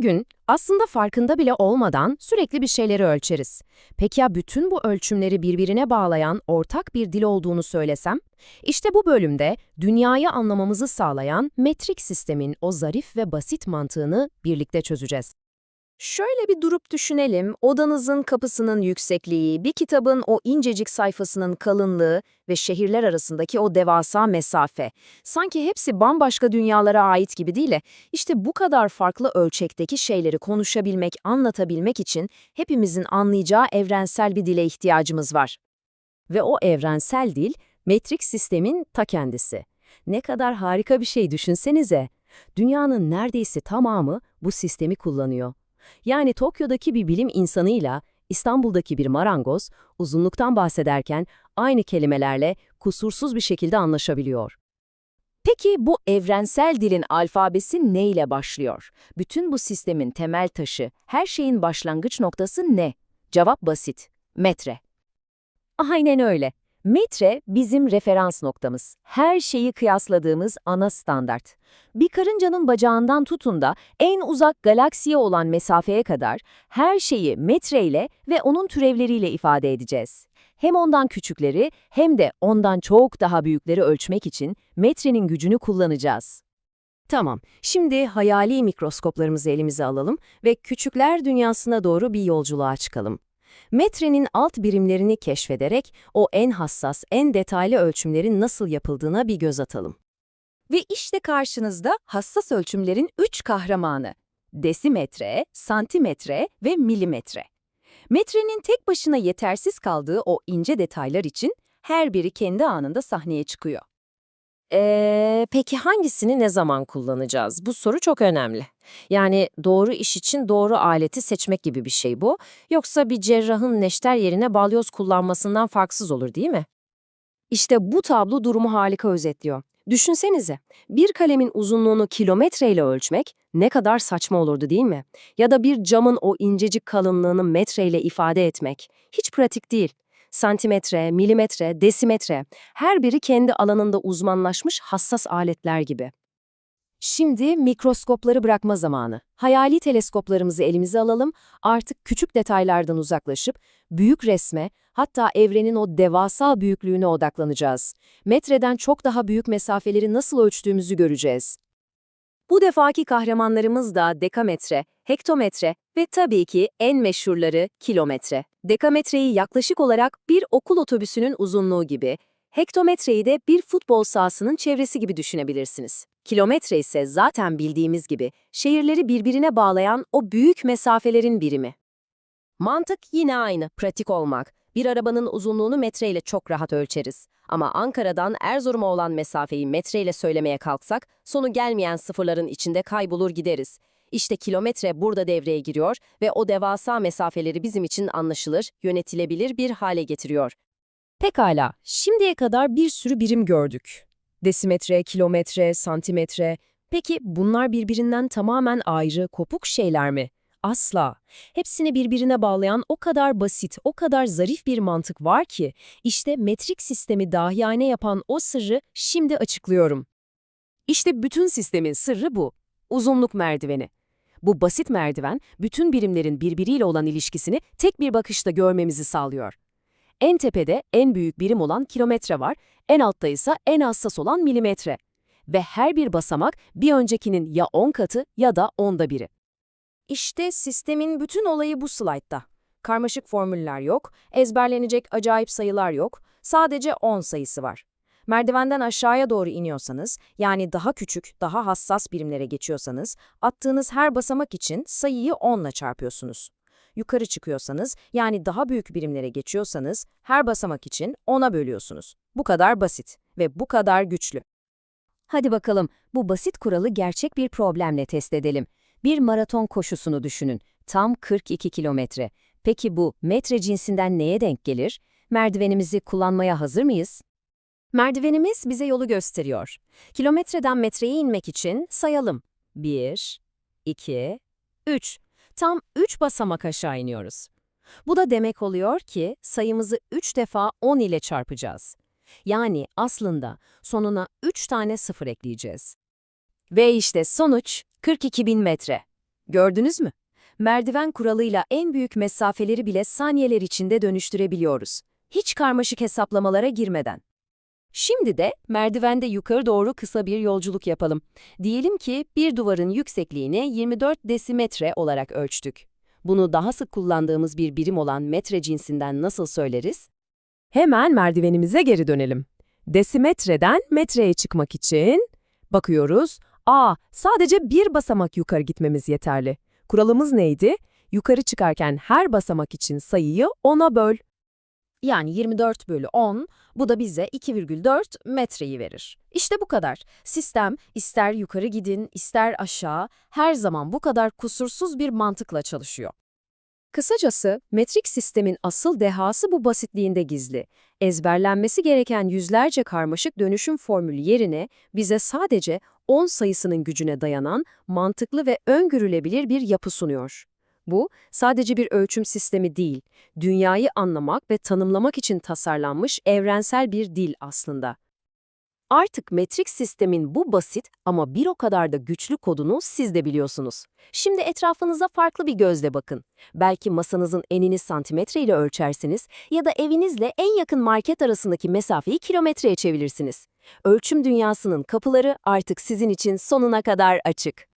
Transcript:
gün aslında farkında bile olmadan sürekli bir şeyleri ölçeriz. Peki ya bütün bu ölçümleri birbirine bağlayan ortak bir dil olduğunu söylesem? İşte bu bölümde dünyayı anlamamızı sağlayan metrik sistemin o zarif ve basit mantığını birlikte çözeceğiz. Şöyle bir durup düşünelim, odanızın kapısının yüksekliği, bir kitabın o incecik sayfasının kalınlığı ve şehirler arasındaki o devasa mesafe. Sanki hepsi bambaşka dünyalara ait gibi değil mi? İşte bu kadar farklı ölçekteki şeyleri konuşabilmek, anlatabilmek için hepimizin anlayacağı evrensel bir dile ihtiyacımız var. Ve o evrensel dil, metrik sistemin ta kendisi. Ne kadar harika bir şey düşünsenize. Dünyanın neredeyse tamamı bu sistemi kullanıyor. Yani Tokyo'daki bir bilim insanıyla İstanbul'daki bir marangoz uzunluktan bahsederken aynı kelimelerle kusursuz bir şekilde anlaşabiliyor. Peki bu evrensel dilin alfabesi ne ile başlıyor? Bütün bu sistemin temel taşı, her şeyin başlangıç noktası ne? Cevap basit. Metre. Aynen öyle. Metre bizim referans noktamız. Her şeyi kıyasladığımız ana standart. Bir karıncanın bacağından tutun da en uzak galaksiye olan mesafeye kadar her şeyi metreyle ve onun türevleriyle ifade edeceğiz. Hem ondan küçükleri hem de ondan çok daha büyükleri ölçmek için metrenin gücünü kullanacağız. Tamam, şimdi hayali mikroskoplarımızı elimize alalım ve küçükler dünyasına doğru bir yolculuğa çıkalım. Metrenin alt birimlerini keşfederek o en hassas, en detaylı ölçümlerin nasıl yapıldığına bir göz atalım. Ve işte karşınızda hassas ölçümlerin üç kahramanı. Desimetre, santimetre ve milimetre. Metrenin tek başına yetersiz kaldığı o ince detaylar için her biri kendi anında sahneye çıkıyor. Ee, peki hangisini ne zaman kullanacağız? Bu soru çok önemli. Yani doğru iş için doğru aleti seçmek gibi bir şey bu. Yoksa bir cerrahın neşter yerine balyoz kullanmasından farksız olur değil mi? İşte bu tablo durumu harika özetliyor. Düşünsenize, bir kalemin uzunluğunu kilometreyle ölçmek ne kadar saçma olurdu değil mi? Ya da bir camın o incecik kalınlığını metreyle ifade etmek. Hiç pratik değil santimetre, milimetre, desimetre, her biri kendi alanında uzmanlaşmış hassas aletler gibi. Şimdi mikroskopları bırakma zamanı. Hayali teleskoplarımızı elimize alalım, artık küçük detaylardan uzaklaşıp büyük resme, hatta evrenin o devasa büyüklüğüne odaklanacağız. Metreden çok daha büyük mesafeleri nasıl ölçtüğümüzü göreceğiz. Bu defaki kahramanlarımız da dekametre, hektometre ve tabii ki en meşhurları kilometre. Dekametreyi yaklaşık olarak bir okul otobüsünün uzunluğu gibi, hektometreyi de bir futbol sahasının çevresi gibi düşünebilirsiniz. Kilometre ise zaten bildiğimiz gibi şehirleri birbirine bağlayan o büyük mesafelerin birimi. Mantık yine aynı, pratik olmak. Bir arabanın uzunluğunu metreyle çok rahat ölçeriz. Ama Ankara'dan Erzurum'a olan mesafeyi metreyle söylemeye kalksak, sonu gelmeyen sıfırların içinde kaybolur gideriz. İşte kilometre burada devreye giriyor ve o devasa mesafeleri bizim için anlaşılır, yönetilebilir bir hale getiriyor. Pekala, şimdiye kadar bir sürü birim gördük. Desimetre, kilometre, santimetre. Peki bunlar birbirinden tamamen ayrı, kopuk şeyler mi? Asla. Hepsini birbirine bağlayan o kadar basit, o kadar zarif bir mantık var ki, işte metrik sistemi dahiyane yapan o sırrı şimdi açıklıyorum. İşte bütün sistemin sırrı bu. Uzunluk merdiveni. Bu basit merdiven, bütün birimlerin birbiriyle olan ilişkisini tek bir bakışta görmemizi sağlıyor. En tepede en büyük birim olan kilometre var, en altta ise en hassas olan milimetre. Ve her bir basamak bir öncekinin ya 10 katı ya da onda biri. İşte sistemin bütün olayı bu slaytta. Karmaşık formüller yok, ezberlenecek acayip sayılar yok, sadece 10 sayısı var. Merdivenden aşağıya doğru iniyorsanız, yani daha küçük, daha hassas birimlere geçiyorsanız, attığınız her basamak için sayıyı 10 ile çarpıyorsunuz. Yukarı çıkıyorsanız, yani daha büyük birimlere geçiyorsanız, her basamak için 10'a bölüyorsunuz. Bu kadar basit ve bu kadar güçlü. Hadi bakalım, bu basit kuralı gerçek bir problemle test edelim. Bir maraton koşusunu düşünün. Tam 42 kilometre. Peki bu metre cinsinden neye denk gelir? Merdivenimizi kullanmaya hazır mıyız? Merdivenimiz bize yolu gösteriyor. Kilometreden metreye inmek için sayalım. 1, 2, 3. Tam 3 basamak aşağı iniyoruz. Bu da demek oluyor ki sayımızı 3 defa 10 ile çarpacağız. Yani aslında sonuna 3 tane sıfır ekleyeceğiz. Ve işte sonuç 42 bin metre. Gördünüz mü? Merdiven kuralıyla en büyük mesafeleri bile saniyeler içinde dönüştürebiliyoruz. Hiç karmaşık hesaplamalara girmeden. Şimdi de merdivende yukarı doğru kısa bir yolculuk yapalım. Diyelim ki bir duvarın yüksekliğini 24 desimetre olarak ölçtük. Bunu daha sık kullandığımız bir birim olan metre cinsinden nasıl söyleriz? Hemen merdivenimize geri dönelim. Desimetreden metreye çıkmak için bakıyoruz. A, sadece bir basamak yukarı gitmemiz yeterli. Kuralımız neydi? Yukarı çıkarken her basamak için sayıyı 10'a böl. Yani 24 bölü 10, bu da bize 2,4 metreyi verir. İşte bu kadar. Sistem ister yukarı gidin, ister aşağı, her zaman bu kadar kusursuz bir mantıkla çalışıyor. Kısacası metrik sistemin asıl dehası bu basitliğinde gizli. Ezberlenmesi gereken yüzlerce karmaşık dönüşüm formülü yerine bize sadece 10 sayısının gücüne dayanan mantıklı ve öngörülebilir bir yapı sunuyor. Bu sadece bir ölçüm sistemi değil, dünyayı anlamak ve tanımlamak için tasarlanmış evrensel bir dil aslında. Artık metrik sistemin bu basit ama bir o kadar da güçlü kodunu siz de biliyorsunuz. Şimdi etrafınıza farklı bir gözle bakın. Belki masanızın enini santimetre ile ölçersiniz ya da evinizle en yakın market arasındaki mesafeyi kilometreye çevirirsiniz. Ölçüm dünyasının kapıları artık sizin için sonuna kadar açık.